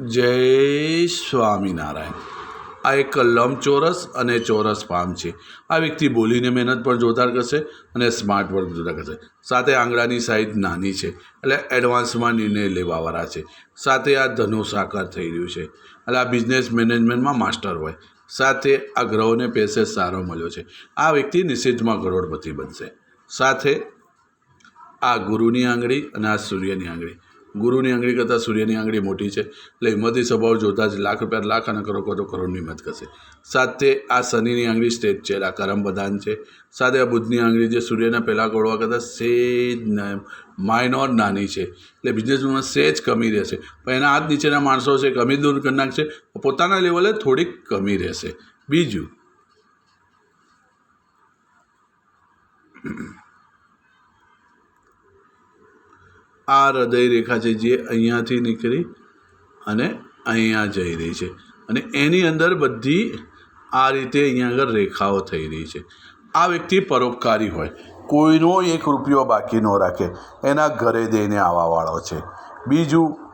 જય સ્વામિનારાયણ. આ એક લંબચોરસ અને ચોરસ પામ છે. આ વ્યક્તિ બોલીને મહેનત પણ જોરદાર કરશે અને સ્માર્ટ વર્ક જોરદાર કરશે. સાથે આંગળાની સાઇઝ નાની છે. એટલે એડવાન્સમાં નિર્ણય લેવાવાળા છે. સાથે આ ધનુષ સાકાર થઈ રહ્યું છે. એટલે આ બિઝનેસ મેનેજમેન્ટમાં માસ્ટર હોય. સાથે આ ગ્રહોને પેસેજ સારો મળ્યો છે. આ વ્યક્તિ નિષેધમાં કરોડપતિ બનશે. સાથે આ ગુરુની આંગળી અને આ સૂર્યની આંગળી. ગુરુની આંગળી કરતાં સૂર્યની આંગળી મોટી છે. એટલે હિંમતી સ્વભાવ જોતા જ લાખ રૂપિયા લાખ અને કરોડ તો કરોડની હિંમત કરશે. સાથે આ શનિની આંગળી સ્ટેજ છે. આ કરમ બધાન છે. સાથે આ બુધની આંગળી જે સૂર્યના પહેલાં ગોળવા કરતાં સેજ માઇનોર નાની છે. એટલે બિઝનેસમાં સેજ કમી રહેશે. પણ એના હાથ નીચેના માણસો છે કમી દૂર કરી નાખશે. પોતાના લેવલે થોડીક કમી રહેશે. બીજું. આ હૃદય રેખા છે જે અહીંયાથી નીકળી અને અહીંયા જઈ રહી છે. અને એની અંદર બધી આ રીતે અહીંયા આગળ રેખાઓ થઈ રહી છે. આ વ્યક્તિ પરોપકારી હોય. કોઈનો એક રૂપિયો બાકી ન રાખે. એના ઘરે દઈને આવવાવાળો છે. બીજું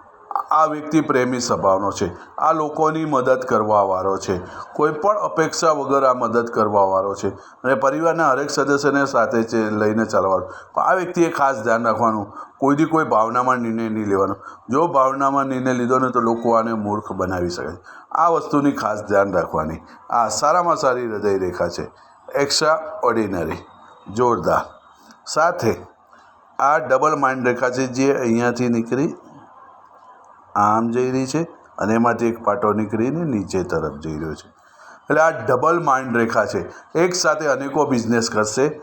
આ વ્યક્તિ પ્રેમી સ્વભાવનો છે. આ લોકોની મદદ કરવાવાળો છે. કોઈ પણ અપેક્ષા વગર આ મદદ કરવાવાળો છે. અને પરિવારના હરેક સદસ્યને સાથે લઈને ચાલવાનું. પણ આ વ્યક્તિએ ખાસ ધ્યાન રાખવાનું. કોઈથી કોઈ ભાવનામાં નિર્ણય નહીં લેવાનો. જો ભાવનામાં નિર્ણય લીધો ને તો લોકો આને મૂર્ખ બનાવી શકે આ વસ્તુની ખાસ ધ્યાન રાખવાની. આ સારામાં સારી હૃદય રેખા છે. Extraordinary. જોરદાર. સાથે આ ડબલ માઇન્ડ રેખા છે જે અહીંયાથી નીકળી આમ જઈ રહી છે અને એમાંથી એક પાટો નીકળીને નીચે તરફ જઈ રહ્યો છે. એટલે આ ડબલ માઇન્ડ રેખા છે. એક સાથે અનેકો બિઝનેસ કરશે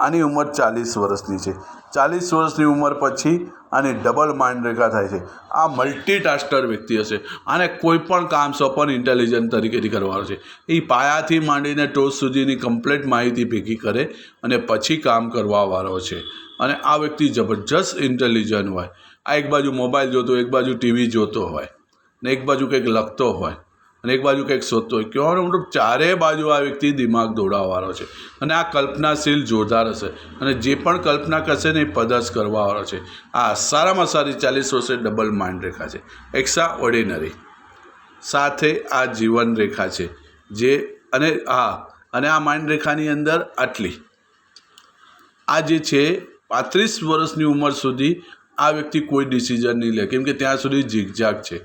આની ઉંમર ચાલીસ વર્ષની છે. ચાલીસ વર્ષની ઉંમર પછી આની ડબલ માઇન્ડ રેખા થાય છે. આ મલ્ટીટાસ્કર વ્યક્તિ હશે. આને કોઈ પણ કામ સપન ઇન્ટેલિજન્ટ તરીકેથી કરવાનું છે. એ પાયાથી માંડીને ટોચ સુધીની કમ્પ્લેટ માહિતી ભેગી કરે અને પછી કામ કરવાવાળો છે. અને આ વ્યક્તિ જબરજસ્ત ઇન્ટેલિજન્ટ હોય. આ એક બાજુ મોબાઈલ જોતો એક બાજુ ટીવી જોતો હોય, ને એક બાજુ કંઈક લખતો હોય, અને એક બાજુ કંઈક શોધતો હોય. કહેવાનો મતલબ ચારે બાજુ આ વ્યક્તિ દિમાગ દોડાવવાનો છે. અને આ કલ્પનાશીલ જોરદાર હશે. અને જે પણ કલ્પના કરશે ને એ પદસ કરવાવાળો છે. આ સારામાં સારી ચાલીસ વર્ષે ડબલ માઇન્ડ રેખા છે. એક્સ્ટ્રા ઓર્ડિનરી સાથે આ જીવન રેખા છે. જે અને હા, અને આ માઇન્ડ રેખાની અંદર આટલી. આ જે છે, પાંત્રીસ વર્ષની ઉંમર સુધી આ વ્યક્તિ કોઈ ડિસિઝન નહીં લે. કેમ કે ત્યાં સુધી ઝીકઝાક છે.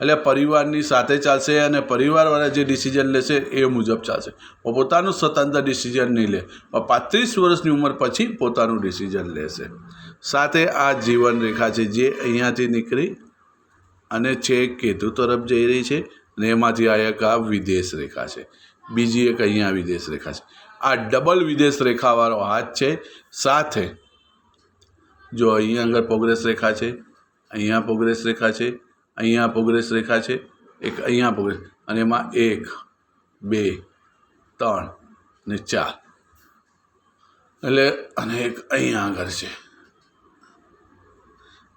એટલે પરિવારની સાથે ચાલશે અને પરિવારવાળા જે ડિસિઝન લેશે એ મુજબ ચાલશે. પોતાનું સ્વતંત્ર ડિસિઝન નહીં લે. પાંત્રીસ વર્ષની ઉંમર પછી પોતાનું ડિસિઝન લેશે. સાથે આ જીવન રેખા છે જે અહીંયાથી નીકળી અને છેક કેતુ તરફ જઈ રહી છે અને એમાંથી આ એક આ વિદેશ રેખા છે. બીજી એક અહીંયા વિદેશ રેખા છે. આ ડબલ વિદેશ રેખાવાળો હાથ છે. સાથે જો અહીંયા આગળ પ્રોગ્રેસ રેખા છે, અહીંયા પ્રોગ્રેસ રેખા છે, અહીંયા પ્રોગ્રેસ રેખા છે, એક અહીંયા પ્રોગ્રેસ અને એમાં એક, બે, ત્રણ ને ચાર. એટલે, અને એક અહીંયા આગળ છે.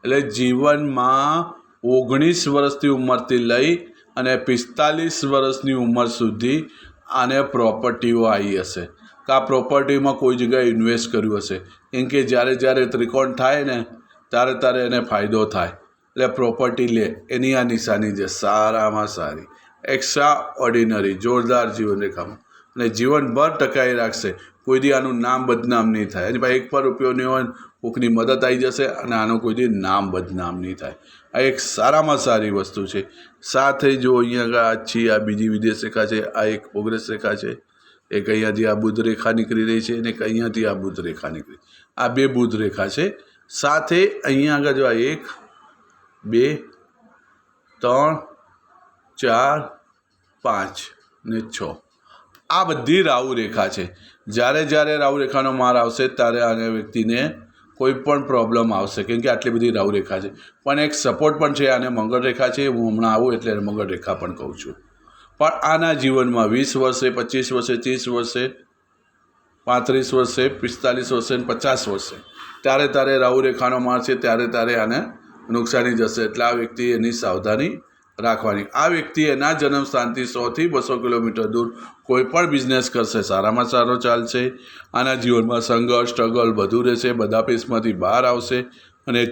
એટલે જીવનમાં ઓગણીસ વર્ષની ઉંમરથી લઈ અને પિસ્તાલીસ વર્ષની ઉંમર સુધી આને પ્રોપર્ટીઓ આવી હશે. કે આ પ્રોપર્ટીમાં કોઈ જગ્યાએ ઇન્વેસ્ટ કર્યું હશે. કેમ કે જ્યારે જ્યારે ત્રિકોણ થાય ને, ત્યારે ત્યારે એને ફાયદો થાય. એટલે પ્રોપર્ટી લે, એની આ નિશાની છે, સારામાં સારી. એક્સ્ટ્રા ઓર્ડિનરી જોરદાર જીવન રેખામાં. અને જીવનભર ટકાઈ રાખશે. કોઈ દી આનું નામ બદનામ નહીં થાય. એની પાસે એક પર રૂપિયો નહીં હોય કોકની મદદ આવી જશે અને આનું કોઈ દી નામ બદનામ નહીં થાય. આ એક સારામાં સારી વસ્તુ છે. સાથે જો અહીંયા આ છીએ આ બીજી વિદેશ રેખા છે, આ એક પ્રોગ્રેસ રેખા છે એક અહીંયાથી આ બુધ રેખા નીકળી રહી છે અને એક અહીંયાથી આ બુધ રેખા નીકળી આ બે બુધ રેખા છે. સાથે અહીંયા આગળ જો આ એક, બે, ત્રણ, ચાર, પાંચ ને છ. આ બધી રાહુ રેખા છે. જ્યારે જ્યારે રાહુ રેખાનો માર આવશે ત્યારે આને વ્યક્તિને કોઈ પણ પ્રોબ્લેમ આવશે. કેમ કે આટલી બધી રાહુ રેખા છે. પણ એક સપોર્ટ પણ છે. આને મંગળ રેખા છે. હું હમણાં આવું એટલે મંગળ રેખા પણ કહું છું. પણ આના જીવનમાં વીસ વર્ષે, પચીસ વર્ષે, ત્રીસ વર્ષે, પાંત્રીસ વર્ષે, પિસ્તાલીસ વર્ષે ને પચાસ વર્ષે. ત્યારે તારે રાહુ રેખાનો મારશે ત્યારે તારે આને નુકસાની જશે. એટલે આ વ્યક્તિ એની સાવધાની રાખવાની. આ વ્યક્તિ એના જન્મ સ્થાનથી સોથી બસો કિલોમીટર દૂર કોઈ પણ બિઝનેસ કરશે. સારામાં સારો ચાલશે. આના જીવનમાં સંઘર્ષ સ્ટ્રગલ બધું રહેશે. બધા પેસમાંથી બહાર આવશે અને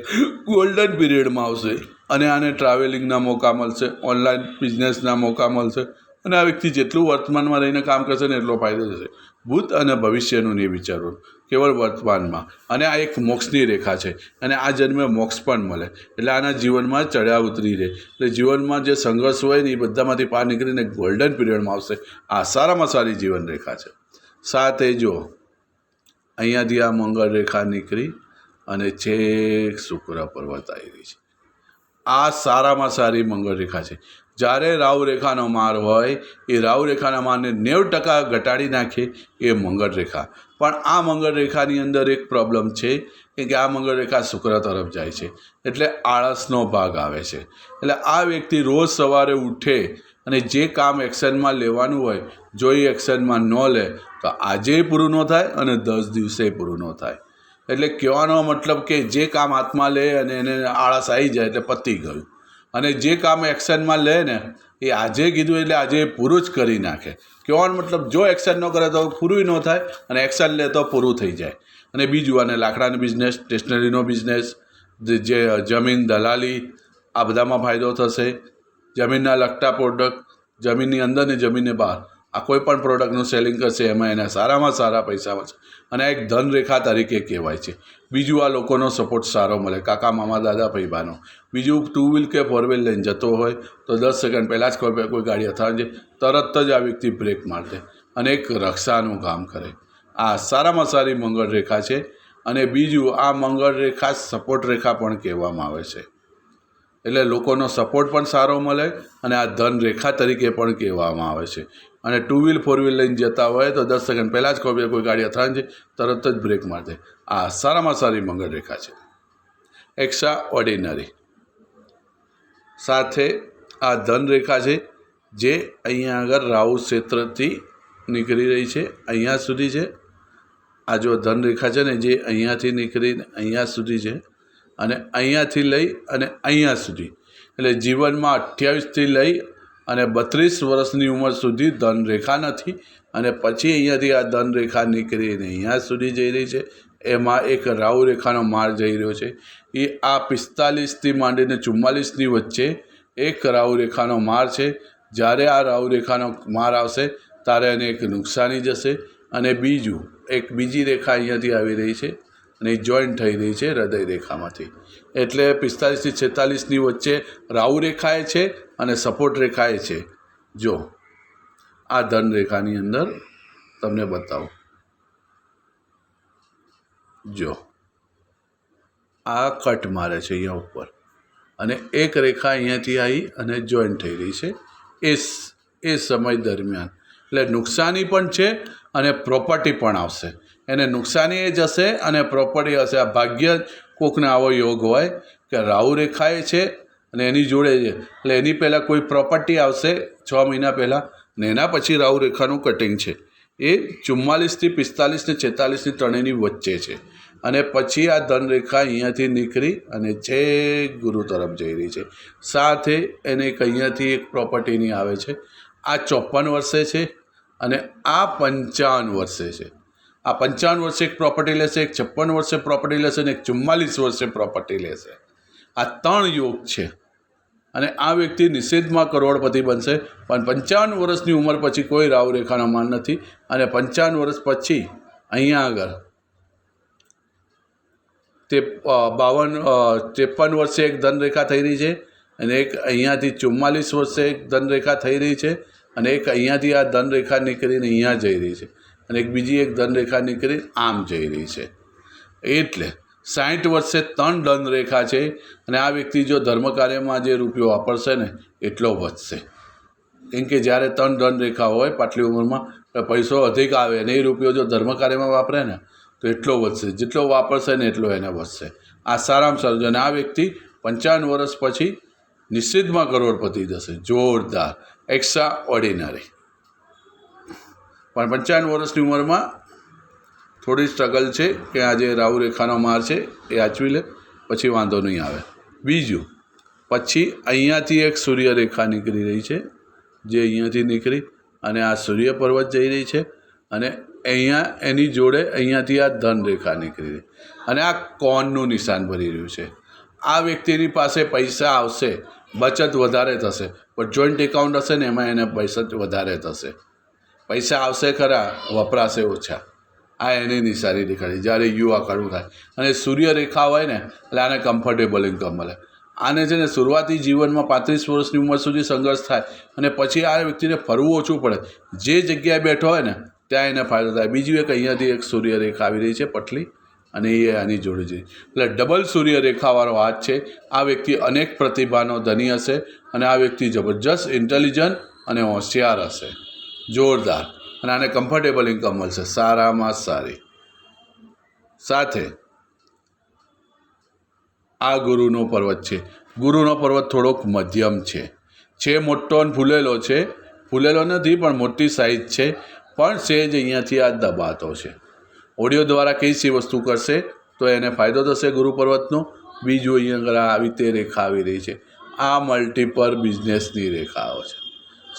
ગોલ્ડન પીરિયડમાં આવશે. અને આને ટ્રાવેલિંગના મોકા મળશે ઓનલાઈન બિઝનેસના મોકા મળશે અને આ વ્યક્તિ જેટલું વર્તમાનમાં રહીને કામ કરશે ને એટલો ફાયદો થશે. ભૂત અને ભવિષ્યનું નહીં વિચારવું, કેવળ વર્તમાનમાં. અને આ એક મોક્ષની રેખા છે અને આ જન્મે મોક્ષ પણ મળે. એટલે આના જીવનમાં ચડ્યા ઉતરી રહે. એટલે જીવનમાં જે સંઘર્ષ હોય ને એ બધામાંથી પાર નીકળીને ગોલ્ડન પીરિયડમાં આવશે. આ સારામાં સારી જીવન રેખા છે. સાથે જો, અહીંયાથી આ મંગળ રેખા નીકળી અને છેક શુક્ર પર્વત આવી રહી છે. આ સારામાં સારી મંગળ રેખા છે. જ્યારે રાવરેખાનો માર હોય, એ રાવરેખાના મારને નેવ ટકા ઘટાડી નાખે એ મંગળ રેખા પણ આ મંગળ રેખાની અંદર એક પ્રોબ્લેમ છે કે આ મંગળ રેખા શુક્ર તરફ જાય છે. એટલે આળસનો ભાગ આવે છે. એટલે આ વ્યક્તિ રોજ સવારે ઉઠે અને જે કામ એક્શનમાં લેવાનું હોય, જો એ એક્શનમાં ન લે, તો આજે પૂરું ન થાય અને દસ દિવસે પૂરું ન થાય. એટલે કહેવાનો મતલબ કે જે કામ હાથમાં લે અને એને આળસ આવી જાય એટલે પતી ગયું. અને જે કામ એક્શનમાં લે ને, એ આજે કીધું એટલે આજે પૂરું જ કરી નાખે. કહેવાનો મતલબ જો એક્શન ન કરે તો પૂરું ન થાય અને એક્શન લે તો પૂરું થઈ જાય. અને બીજું, અને લાકડાનો બિઝનેસ સ્ટેશનરીનો બિઝનેસ જે જમીન દલાલી, આ બધામાં ફાયદો થશે. જમીનના લગતા પ્રોડક્ટ જમીનની અંદર ને જમીનની બહાર. આ કોઈ પણ પ્રોડક્ટનું સેલિંગ કરશે, એમાં એના સારામાં સારા પૈસા મળશે. અને આ એક ધનરેખા તરીકે કહેવાય છે. બીજું આ લોકોનો સપોર્ટ સારો મળે. કાકા, મામા, દાદા ભાઈબાનો બીજું ટુ વ્હીલ કે ફોર વ્હીલ લઈને જતો હોય, તો દસ સેકન્ડ પહેલાં જ કોઈ કોઈ ગાડી અથવા છે. તરત જ આ વ્યક્તિ બ્રેક મારશે અને એક રક્ષાનું કામ કરે. આ સારામાં સારી મંગળ રેખા છે. અને બીજું, આ મંગળ રેખા સપોર્ટ રેખા પણ કહેવામાં આવે છે. એટલે લોકોનો સપોર્ટ પણ સારો મળે અને આ ધન રેખા તરીકે પણ કહેવામાં આવે છે. અને ટુ વ્હીલ ફોર વ્હીલ લઈને જતા હોય તો દસ સેકન્ડ પહેલાં જ કોઈ કોઈ ગાડી અથડાય છે તરત જ બ્રેક મારશે આ સારામાં સારી મંગળ રેખા છે. એક્સ્ટ્રા ઓર્ડિનરી સાથે આ ધન રેખા છે, જે અહીંયા આગળ રાહુ ક્ષેત્રથી નીકળી રહી છે, અહીંયા સુધી છે. આ જો ધન રેખા છે ને, જે અહીંયાથી નીકળીને અહીંયા સુધી છે અને અહીંયાથી લઈ અને અહીંયા સુધી. એટલે જીવનમાં અઠ્યાવીસથી લઈ અને બત્રીસ વર્ષની ઉંમર સુધી ધનરેખા નથી અને પછી અહીંયાથી આ ધનરેખા નીકળીને અહીંયા સુધી જઈ રહી છે. એમાં એક રાહુ રેખાનો માર જઈ રહ્યો છે. એ આ પિસ્તાલીસથી માંડીને ચુમ્માલીસની વચ્ચે એક રાહુ રેખાનો માર છે. જ્યારે આ રાહુ રેખાનો માર આવશે, ત્યારે એને એક નુકસાની જશે અને બીજું એક બીજી રેખા અહીંયાથી આવી રહી છે. અને એ જોઈન્ટ થઈ રહી છે હૃદય રેખામાંથી. એટલે પિસ્તાલીસથી છેતાલીસની વચ્ચે રાહુ રેખાએ છે અને સપોર્ટ રેખાએ છે. જો, આ ધન રેખાની અંદર તમને બતાવું. જો, આ કટ મારે છે અહીંયા ઉપર. અને એક રેખા અહીંયાથી આવી અને જોઈન્ટ થઈ રહી છે. એ એ સમય દરમિયાન. એટલે નુકસાની પણ છે અને પ્રોપર્ટી પણ આવશે. એને નુકસાની એ જશે અને પ્રોપર્ટી હશે. આ ભાગ્ય કોકને આવો યોગ હોય કે રાહુ રેખાએ છે અને એની જોડે છે. એટલે એની પહેલાં કોઈ પ્રોપર્ટી આવશે છ મહિના પહેલાં ને એના પછી રાહુ રેખાનું કટિંગ છે. એ ચુમ્માલીસથી પિસ્તાલીસ ને છેતાલીસની ત્રણેયની વચ્ચે છે. અને પછી આ ધનરેખા અહીંયાથી નીકળી અને છે ગુરુ તરફ જઈ રહી છે. સાથે એને એક અહીંયાથી એક પ્રોપર્ટીની આવે છે. આ ચોપન વર્ષે છે અને આ પંચાવન વર્ષે છે. આ પંચાવન વર્ષે એક પ્રોપર્ટી લેશે, એક છપ્પન વર્ષે પ્રોપર્ટી લેશે અને એક ચુમ્માલીસ વર્ષે પ્રોપર્ટી લેશે. આ ત્રણ યોગ છે. અને આ વ્યક્તિ નિષેધમાં કરોડપતિ બનશે. પણ પંચાવન વર્ષની ઉંમર પછી કોઈ રાવ રેખાનો માન નથી. અને પંચાવન વર્ષ પછી અહીંયા આગળ તે બાવન ત્રેપન વર્ષે એક ધનરેખા થઈ રહી છે. અને એક અહીંયાથી ચુમ્માલીસ વર્ષે એક ધનરેખા થઈ રહી છે. અને એક અહીંયાથી આ ધનરેખા નીકળીને અહીંયા જઈ રહી છે. અને એક બીજી એક ધનરેખા નીકળી આમ જઈ રહી છે. એટલે સાઠ વર્ષે ત્રણ ધનરેખા છે અને આ વ્યક્તિ જો ધર્મ કાર્યમાં જે રૂપિયો વાપરશે ને, એટલો વધશે. કેમ કે જ્યારે ત્રણ ધનરેખા હોય પાટલી ઉંમરમાં પૈસો અધિક આવે અને એ રૂપિયો જો ધર્મ કાર્યમાં વાપરે ને, તો એટલો વધશે. જેટલો વાપરશે ને, એટલો એને વધશે. આ સારામાં સારું. અને આ વ્યક્તિ પંચાવન વર્ષ પછી નિશ્ચિતમાં કરોડપતિ જશે જોરદાર. એક્સ્ટ્રા ઓર્ડિનરી પણ પંચાવન વર્ષની ઉંમરમાં થોડી સ્ટ્રગલ છે કે આજે રાહુ રેખાનો માર છે, એ આચવી લે, પછી વાંધો નહીં આવે. બીજું, પછી અહીંયાથી એક સૂર્યરેખા નીકળી રહી છે, જે અહીંયાથી નીકળી અને આ સૂર્ય પર્વત જઈ રહી છે અને અહીંયા એની જોડે અહીંયાથી આ ધન રેખા નીકળી રહી. અને આ કોનનું નિશાન ભરી રહ્યું છે. આ વ્યક્તિની પાસે પૈસા આવશે, બચત વધારે થશે, પણ જોઈન્ટ એકાઉન્ટ હશે ને, એમાં એને બચત વધારે થશે. પૈસા આવશે ખરા, વપરાશે ઓછા. આ એની નિશાની દેખાડી જ્યારે યુ કડવું થાય. અને સૂર્યરેખા હોય ને, એટલે આને કમ્ફર્ટેબલ ઇન્કમ મળે. આને છે ને શરૂઆતી જીવનમાં પાંત્રીસ વર્ષની ઉંમર સુધી સંઘર્ષ થાય અને પછી આ વ્યક્તિને ફરવું ઓછું પડે. જે જગ્યાએ બેઠો હોય ને, ત્યાં એને ફાયદો થાય. બીજું એક અહીંયાથી એક સૂર્યરેખા આવી રહી છે, પટલી. અને એ આની જોડે છે એટલે ડબલ સૂર્યરેખાવાળો હાથ છે. આ વ્યક્તિ અનેક પ્રતિભાનો ધની હશે અને આ વ્યક્તિ જબરજસ્ત ઇન્ટેલિજન્ટ અને હોશિયાર હશે. જોરદાર અને આને કમ્ફર્ટેબલ ઇન્કમ મળશે. સારામાં સારી. સાથે આ ગુરુનો પર્વત છે. ગુરુનો પર્વત થોડોક મધ્યમ છે. છે મોટો અને ફૂલેલો છે. ફૂલેલો નથી, પણ મોટી સાઈઝ છે. પણ સેજ અહીંયાથી આ દબાતો છે. ઓડિયો દ્વારા કઈ સી વસ્તુ કરશે, તો એને ફાયદો થશે ગુરુ પર્વતનો. બીજું અહીંયા આગળ આવી તે રેખા આવી રહી છે. આ મલ્ટીપર બિઝનેસની રેખાઓ છે.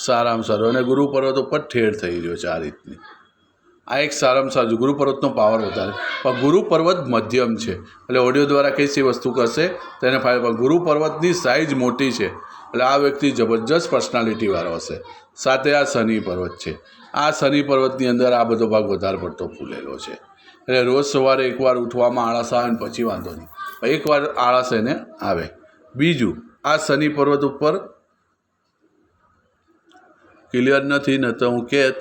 સારામાં સારું. અને ગુરુ પર્વત ઉપર ઠેર થઈ રહ્યો છે આ રીતની. આ એક સારામાં સારું ગુરુ પર્વતનો પાવર વધારે. પણ ગુરુ પર્વત મધ્યમ છે. એટલે ઓડિયો દ્વારા કઈ વસ્તુ કરશે? તેને ફાયદો પણ ગુરુ પર્વતની સાઇઝ મોટી છે. એટલે આ વ્યક્તિ જબરજસ્ત પર્સનાલિટીવાળો હશે. સાથે આ શનિ પર્વત છે. આ શનિ પર્વતની અંદર આ બધો ભાગ વધારે પડતો ફૂલેલો છે. એટલે રોજ સવારે એકવાર ઉઠવામાં આળસ આવે ને પછી વાંધો નહીં. એકવાર આળસ એને આવે. બીજું, આ શનિ પર્વત ઉપર ક્લિયર નથી, ને તો હું કહેત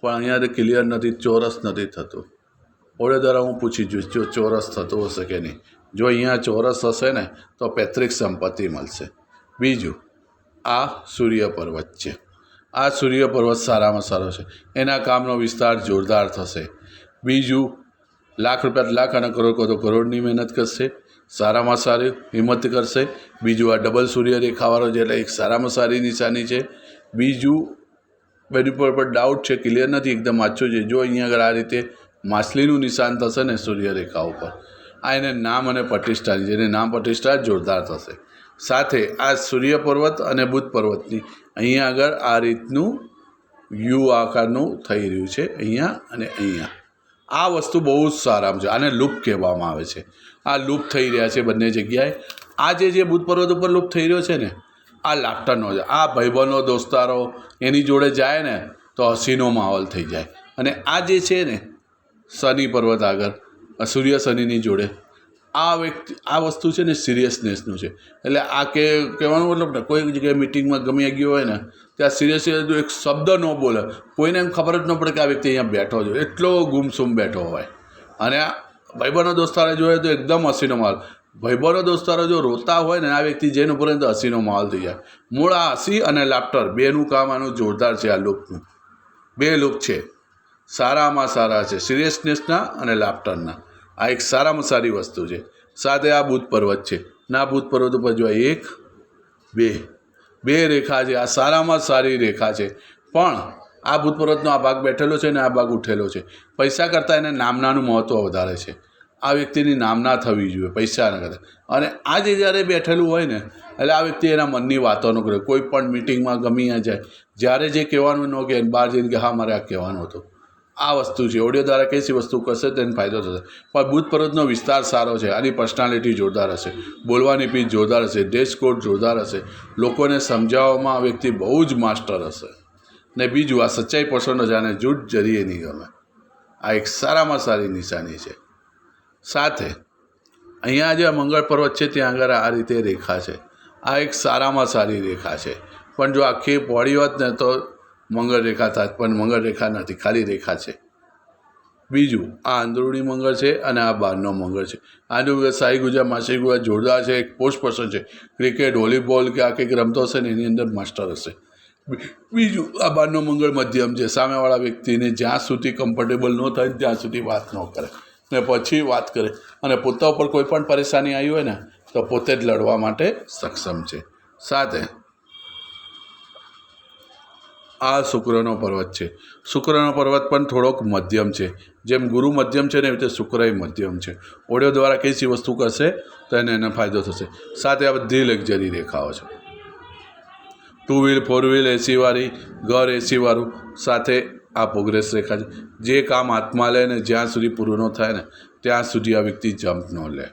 પણ અહીંયા ક્લિયર નથી, ચોરસ નથી થતું. ઓળે દ્વારા હું પૂછી જોઈશ, જો ચોરસ થતું હશે કે નહીં? જો અહીંયા ચોરસ હશે ને, તો પૈતૃક સંપત્તિ મળશે. બીજું, આ સૂર્ય પર્વત છે. આ સૂર્ય પર્વત સારામાં સારો છે. એના કામનો વિસ્તાર જોરદાર થશે. બીજું, લાખ રૂપિયા લાખ અને કરોડ કહો તો કરોડની મહેનત કરશે. સારામાં સારી હિંમત કરશે. બીજું, આ ડબલ સૂર્ય રેખાવાળો જે એટલે એક સારામાં સારી નિશાની છે. બીજું બેની પર પર ડાઉટ છે ક્લિયર નથી એકદમ આછું છે. જો અહીંયા આગળ આ રીતે માછલીનું નિશાન થશે ને સૂર્યરેખા ઉપર, આ એને નામ અને પ્રતિષ્ઠાની જેને નામ પ્રતિષ્ઠા જોરદાર થશે. સાથે આ સૂર્ય પર્વત અને બુધ પર્વતની અહીંયા આગળ આ રીતનું યુ આકારનું થઈ રહ્યું છે, અહીંયા અને અહીંયા. આ વસ્તુ બહુ જ સારામાં છે. આને લૂપ કહેવામાં આવે છે. આ લૂપ થઈ રહ્યા છે બંને જગ્યાએ. આ જે જે બુધ પર્વત ઉપર લૂપ થઈ રહ્યો છે ને આ લાફ્ટરનો જ આ ભાઈબંધો દોસ્તારો એની જોડે જાય ને તો હસીનો માહોલ થઈ જાય. અને આ જે છે ને શનિ પર્વત આગળ સૂર્ય શનિની જોડે, આ વ્યક્તિ, આ વસ્તુ છે ને સિરિયસનેસનું છે. એટલે આ કે, કહેવાનું મતલબ ને, કોઈ જગ્યાએ મિટિંગમાં ગમી ગયો હોય ને, ત્યાં સિરિયસ એક શબ્દ ન બોલે. કોઈને એમ ખબર જ ન પડે કે આ વ્યક્તિ અહીંયા બેઠો છે. એટલો ગુમસુમ બેઠો હોય. અને ભાઈબંધો દોસ્તારે જોઈએ તો એકદમ હસીનો માહોલ. ભાઈબંધો દોસ્તારો જો રોતા હોય ને, આ વ્યક્તિ જઈને ઉપર તો હસીનો માહોલ થઈ જાય. મૂળ આ હસી અને લાફ્ટર બેનું કામ આનું જોરદાર છે આ લુકનું. બે લુક છે. સારામાં સારા છે. સિરિયસનેસના અને લાફ્ટરના આ એક સારામાં સારી વસ્તુ છે. સાથે આ બુધ પર્વત છે. ના બુધ પર્વત ઉપર જો એક, બે બે રેખા છે. આ સારામાં સારી રેખા છે. પણ આ ભૂત પર્વતનો આ ભાગ બેઠેલો છે ને આ ભાગ ઉઠેલો છે. પૈસા કરતાં એને નામનાનું મહત્ત્વ વધારે છે. આ વ્યક્તિની નામના થવી જોઈએ પૈસાના કદાચ અને આજે જ્યારે બેઠેલું હોય ને, એટલે આ વ્યક્તિ એના મનની વાતો ન કરે કોઈ પણ મિટિંગમાં ગમી જાય. જ્યારે જે કહેવાનું ન કહે બહાર જઈને કે, હા, મારે આ કહેવાનું હતું. આ વસ્તુ છે. ઓડિયો દ્વારા કઈ વસ્તુ કરશે તેને ફાયદો થશે. પણ બુધ વિસ્તાર સારો છે. આની પર્સનાલિટી જોરદાર હશે. બોલવાની પીચ જોરદાર હશે. ડ્રેસ કોડ જોરદાર હશે. લોકોને સમજાવવામાં આ વ્યક્તિ બહુ જ માસ્ટર હશે. ને બીજું, આ સચ્ચાઈ પસંદ હશે અને જૂઠ જરીએ નહીં ગમે. આ એક સારામાં સારી નિશાની છે. સાથે. અહીંયા જે મંગળ પર્વત છે, ત્યાં આગળ આ રીતે રેખા છે. આ એક સારામાં સારી રેખા છે. પણ જો આખી પહોળી હોત ને, તો મંગળ રેખા થાત પણ મંગળ રેખા નથી, ખાલી રેખા છે. બીજું, આ અંદરૂણી મંગળ છે અને આ બહારનો મંગળ છે. આનું સાઈ ગુજરાત માસી ગુજરાત જોરદાર છે, એક પોસ્ટ પર્સન છે. ક્રિકેટ, વોલીબોલ કે આ કંઈક રમતો હશે ને, એની અંદર માસ્ટર હશે. બીજું, આ બહારનો મંગળ મધ્યમ છે. સામેવાળા વ્યક્તિને જ્યાં સુધી કમ્ફર્ટેબલ ન થાય ત્યાં સુધી વાત ન કરે. ને પછી વાત કરે. અને પોતા ઉપર કોઈ પણ પરેશાની આવી હોય ને, તો પોતે જ લડવા માટે સક્ષમ છે. સાથે આ શુક્રનો પર્વત છે. શુક્રનો પર્વત પણ થોડોક મધ્યમ છે. જેમ ગુરુ મધ્યમ છે ને એવી રીતે શુક્રય મધ્યમ છે. ઓડિયો દ્વારા કઈ વસ્તુ કરશે, તો એને એને ફાયદો થશે. સાથે આ બધી લક્ઝરી રેખાઓ છે. ટુ વ્હીલ, ફોર વ્હીલ એસીવાળી ઘર એસીવાળું સાથે આ પ્રોગ્રેસ રેખા છે. જે કામ હાથમાં લે ને જ્યાં સુધી પૂરું ન થાય ને, ત્યાં સુધી આ વ્યક્તિ જમ્પ ન લે.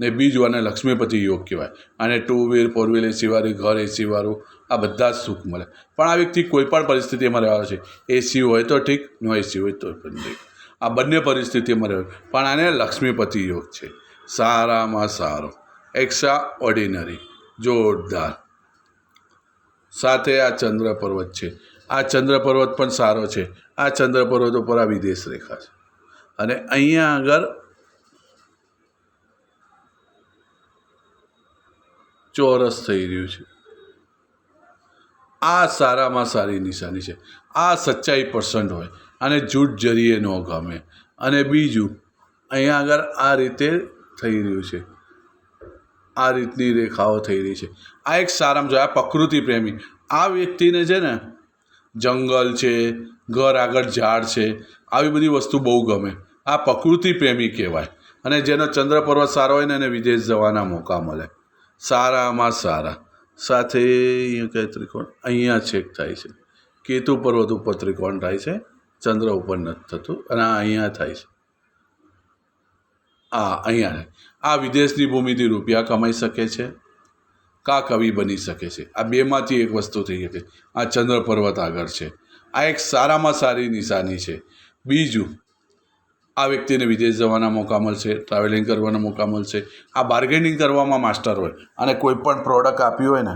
ને બીજું આને લક્ષ્મીપતિ યોગ કહેવાય. અને ટુ વ્હીલ ફોર વ્હીલ એસીવાળી ઘર એસીવાળું આ બધા જ સુખ મળે. પણ આ વ્યક્તિ કોઈપણ પરિસ્થિતિમાં રહેવાનો છે. એસી હોય તો ઠીક, નો એસી હોય તો પણ ઠીક આ બંને પરિસ્થિતિમાં રહે પણ આને લક્ષ્મીપતિ યોગ છે. સારામાં સારો. એક્સ્ટ્રા ઓર્ડિનરી જોરદાર. સાથે આ ચંદ્ર પર્વત છે. આ ચંદ્ર પર્વત પણ સારો છે. આ ચંદ્ર પર્વત ઉપર આ વિદેશ રેખા છે. અને અહીંયા આગળ ચોરસ થઈ રહ્યું છે. આ સારામાં સારી નિશાની છે. આ સચ્ચાઈ પર્સન્ટ હોય અને જૂઠ જરીએ ન ગમે. અને બીજું, અહીંયા આગળ આ રીતે થઈ રહ્યું છે. આ રીતની રેખાઓ થઈ રહી છે. આ એક સારામાં જો આ પ્રકૃતિ પ્રેમી. આ વ્યક્તિને છે ને જંગલ છે, ઘર આગળ ઝાડ છે, આવી બધી વસ્તુ બહુ ગમે. આ પ્રકૃતિ પ્રેમી કહેવાય. અને જેનો ચંદ્ર પર્વત સારો હોય ને એને વિદેશ જવાના મોકા મળે. સારામાં સારા. સાથે અહીંયા કઈ ત્રિકોણ? અહીંયા છેક થાય છે. કેતુ પર્વત ઉપર ત્રિકોણ થાય છે. ચંદ્ર ઉપર નથી થતું અને આ અહીંયા થાય છે. આ અહીંયા. આ વિદેશની ભૂમિથી રૂપિયા કમાઈ શકે છે. કા કવિ બની શકે છે? આ બેમાંથી એક વસ્તુ થઈ શકે આ ચંદ્ર પર્વત આગળ છે. આ એક સારામાં સારી નિશાની છે. બીજું, આ વ્યક્તિને વિદેશ જવાના મોકા મળશે ટ્રાવેલિંગ કરવાના મોકા મળશે. આ બાર્ગેનિંગ કરવામાં માસ્ટર હોય અને કોઈ પણ પ્રોડક્ટ આપ્યું હોય ને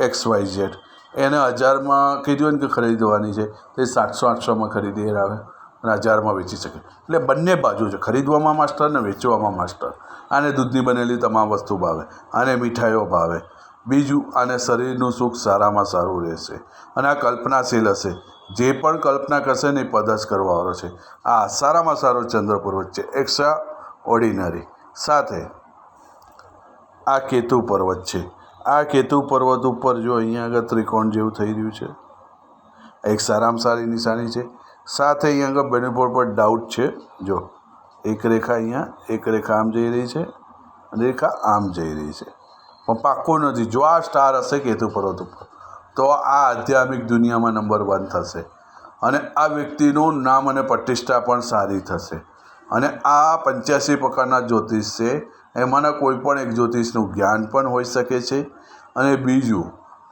એક્સ વાય ઝેડ એને હજારમાં કીધું હોય ને કે ખરીદવાની છે, તે સાતસો આઠસોમાં ખરીદી આવે અને હજારમાં વેચી શકે. એટલે બંને બાજુ છે. ખરીદવામાં માસ્ટર અને વેચવામાં માસ્ટર. આને દૂધની બનેલી તમામ વસ્તુ ભાવે. આને મીઠાઈઓ ભાવે. બીજું, આને શરીરનું સુખ સારામાં સારું રહેશે. અને આ કલ્પનાશીલ હશે. જે પણ કલ્પના કરશે ને એ પદસ કરવાવાળો છે. આ સારામાં સારો ચંદ્ર પર્વત છે એક્સ્ટ્રા ઓર્ડિનરી સાથે આ કેતુ પર્વત છે. આ કેતુ પર્વત ઉપર જો અહીંયા આગળ ત્રિકોણ જેવું થઈ રહ્યું છે. એક સારામાં સારી નિશાની છે. સાથે અહીંયા આગળ બેનિફોર પર ડાઉટ છે. જો, એક રેખા અહીંયા, એક રેખા આમ જઈ રહી છે અને રેખા આમ જઈ રહી છે. પણ પાક્કો નથી. જો આ સ્ટાર હશે કેતુ પર્વત ઉપર, તો આ આધ્યાત્મિક દુનિયામાં નંબર વન થશે. અને આ વ્યક્તિનું નામ અને પ્રતિષ્ઠા પણ સારી થશે. અને આ પંચ્યાસી પ્રકારના જ્યોતિષ છે. એમાંના કોઈ પણ એક જ્યોતિષનું જ્ઞાન પણ હોઈ શકે છે. અને બીજું,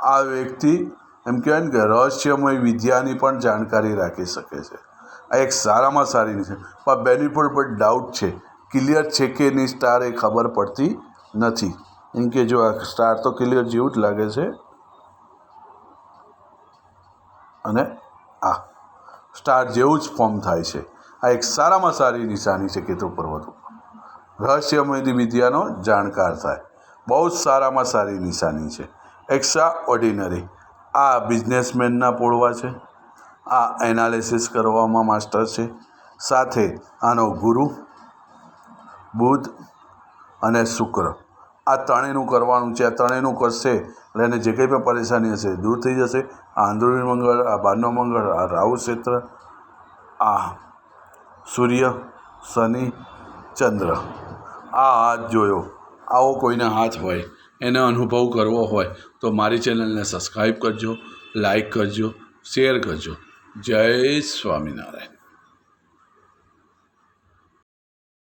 આ વ્યક્તિ એમ કહેવાય ને કે રહસ્યમય વિદ્યાની પણ જાણકારી રાખી શકે છે. આ એક સારામાં સારી છે. પણ બેનિફિટ પર ડાઉટ છે. ક્લિયર છે કે નહીં સ્ટાર એ ખબર પડતી નથી. એમ કે જો આ સ્ટાર તો ક્લિયર જેવું જ લાગે છે. અને આ સ્ટાર જેવું જ ફોર્મ થાય છે. આ એક સારામાં સારી નિશાની છે કેતુ પર્વત ઉપર રહસ્યમય વિદ્યાનો જાણકાર થાય. બહુ જ સારામાં સારી નિશાની છે. એક્સ્ટ્રા ઓર્ડિનરી આ બિઝનેસમેનના પોળવા છે. આ એનાલિસિસ કરવામાં માસ્ટર છે. સાથે આનો ગુરુ, બુધ અને શુક્ર. આ ત્રણેયનું કરવાનું છે. આ ત્રણેયનું કરશે એટલે એને જે કંઈ પણ પરેશાની હશે, દૂર થઈ જશે. આ અંદરૂની મંગળ, આ બહારનો મંગળ, આ રાહુ ક્ષેત્ર, આ સૂર્ય, શનિ, ચંદ્ર. આ હાથ જોયો. આવો કોઈને હાથ હોય. એને અનુભવ કરવો હોય તો મારી ચેનલને સબસ્ક્રાઈબ કરજો લાઈક કરજો, શેર કરજો. જય સ્વામિનારાયણ.